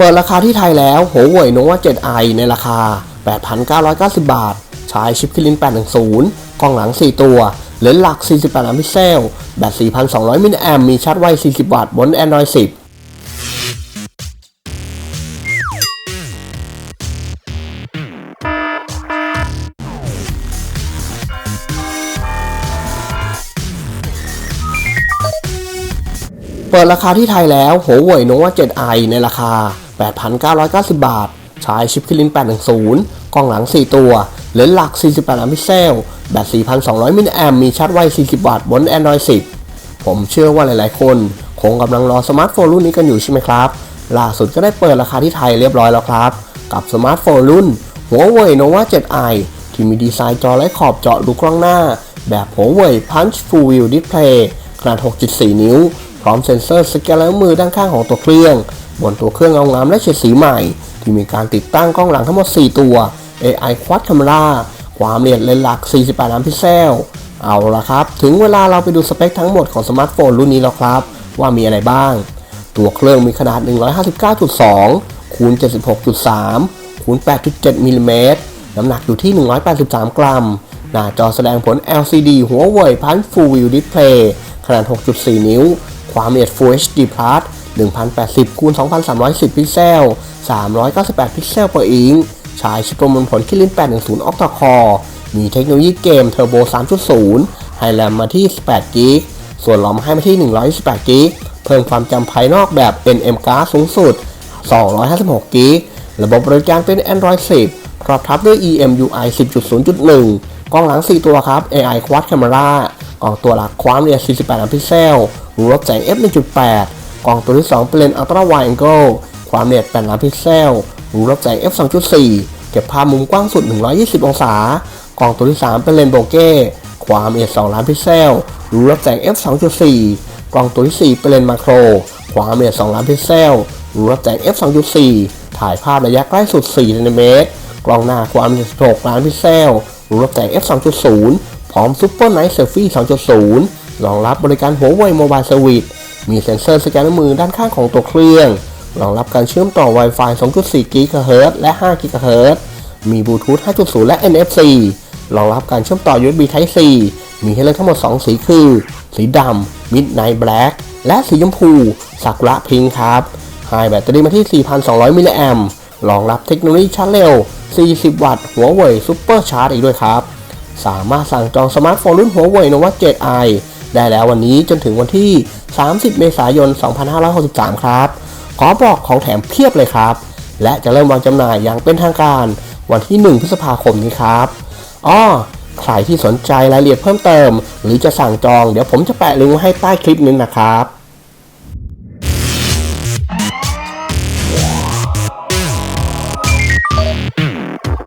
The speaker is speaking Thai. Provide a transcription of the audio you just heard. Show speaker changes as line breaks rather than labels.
เปิดราคาที่ไทยแล้วหัวเว่ยโนวา 7i ในราคา 8,990 บาท ใช้ชิปคิลิน 810 กล้องหลัง 4 ตัว เลนส์หลัก 48 ล้านพิกเซล แบต 4,200 มิลลิแอมมีชาร์จไว 40 วัตต์บน Android 10เปิดราคาที่ไทยแล้วหัวเว่ยโนวา 7i ในราคา 8,990 บาท ใช้ชิปคิลิน 810 กล้องหลัง 4 ตัว เลนส์หลัก 48 ล้านพิกเซล แบต 4,200 มิลลิแอมมีชาร์จไว 40 วัตต์บน Android 10 ผมเชื่อว่าหลาย ๆ คน คงกำลังรอสมาร์ทโฟนรุ่นนี้กันอยู่ใช่ไหมครับ ล่าสุดก็ได้เปิดราคาที่ไทยเรียบร้อยแล้วครับ กับสมาร์ทโฟนรุ่นหัวเว่ยโนวา 7i ที่มีดีไซน์จอและขอบเจาะรูกล้องหน้า แบบหัวเว่ย Punch Full View Display ขนาด 6.4 นิ้ว พร้อมเซ็นเซอร์สแกนลายนิ้วมือด้านข้างของตัวเครื่อง บนตัวเครื่องเงางามและเฉดสีใหม่ ที่มีการติดตั้งกล้องหลังทั้งหมด 4 ตัว AI Quad Camera ความละเอียดเลนส์หลัก 48 ล้านพิกเซล เอาละครับ ถึงเวลาเราไปดูสเปคทั้งหมดของสมาร์ทโฟนรุ่นนี้แล้วครับ ว่ามีอะไรบ้าง ตัวเครื่องมีขนาด 159.2 คูณ 76.3 คูณ 8.7 มิลลิเมตร น้ำหนักอยู่ที่ 183 กรัม หน้าจอแสดงผล LCD หัวเว่ยพัน Full View Display ขนาด 6.4 นิ้ว ความละเอียด Full HD Plus 1080คูณ2310 พิกเซล 398 พิกเซล per inch ใช้ชิปประมวลผลคิริน810 Octa Core มีเทคโนโลยีเกม Turbo 3.0 ให้แรมมาที่ 18 g b ส่วนรอมให้มาที่ 128 g b เพิ่มความจำภายนอกแบบ NM Card สูงสุด 256 g b ระบบบริการเป็น Android 10พร้อมทับด้วย EMUI 10.0.1 กล้องหลัง 4 ตัวครับ AI Quad Camera กล้องตัวหลักความละเอียด 48 ล้านพิกเซล รูรับแสง f 1.8 กล้องตัวที่ 2 เป็นเลนส์ Ultra Wide Angle ความละเอียด8ล้านพิกเซลรูรับแสง f 2.4 เก็บภาพมุมกว้างสุด 120 องศา กล้องตัวที่ 3 เป็นเลนส์โบเก้ความละเอียด 2 ล้านพิกเซลรูรับแสง f 2.4 กล้องตัวที่ 4 เป็นเลนส์มาโคร ความละเอียด 2 ล้านพิกเซลรูรับแสง f 2.4 ถ่ายภาพระยะใกล้สุด4เซนติเมตร กล้องหน้าความละเอียด 16 ล้านพิกเซลรูรับแสง f 2.0 พร้อม Super Night Selfie 2.0 รองรับบริการหัวเว่ยโมบายเซอร์วิส มีเซ็นเซอร์สแกนนิ้วมือด้านข้างของตัวเครื่องรองรับการเชื่อมต่อ Wi-Fi 2.4 GHz และ 5 GHz มีบลูทูธ 5.0 และ NFC รองรับการเชื่อมต่อ USB Type C มีให้เลือกทั้งหมด 2 สีคือ สีดำ Midnight Black และสีชมพูสักุระพิงค์ครับให้แบตเตอรี่มาที่ 4,200 มิลลิแอมรองรับเทคโนโลยีชาร์จเร็ว 40 วัตต์ หัวเว่ยซุปเปอร์ชาร์จอีกด้วยครับ สามารถสั่งจองสมาร์ทโฟนรุ่นหัวเว่ยโนวา 7i ได้แล้ววันนี้จนถึงวันที่ 30 เมษายน 2563 ครับ ขอบอกของแถมเพียบเลยครับ และจะเริ่มวางจำหน่ายอย่างเป็นทางการวันที่ 1 พฤษภาคมนี้ครับอ้อใครที่สนใจรายละเอียดเพิ่มเติม หรือจะสั่งจองเดี๋ยวผมจะแปะลิงก์ไว้ให้ใต้คลิปนี้นะครับ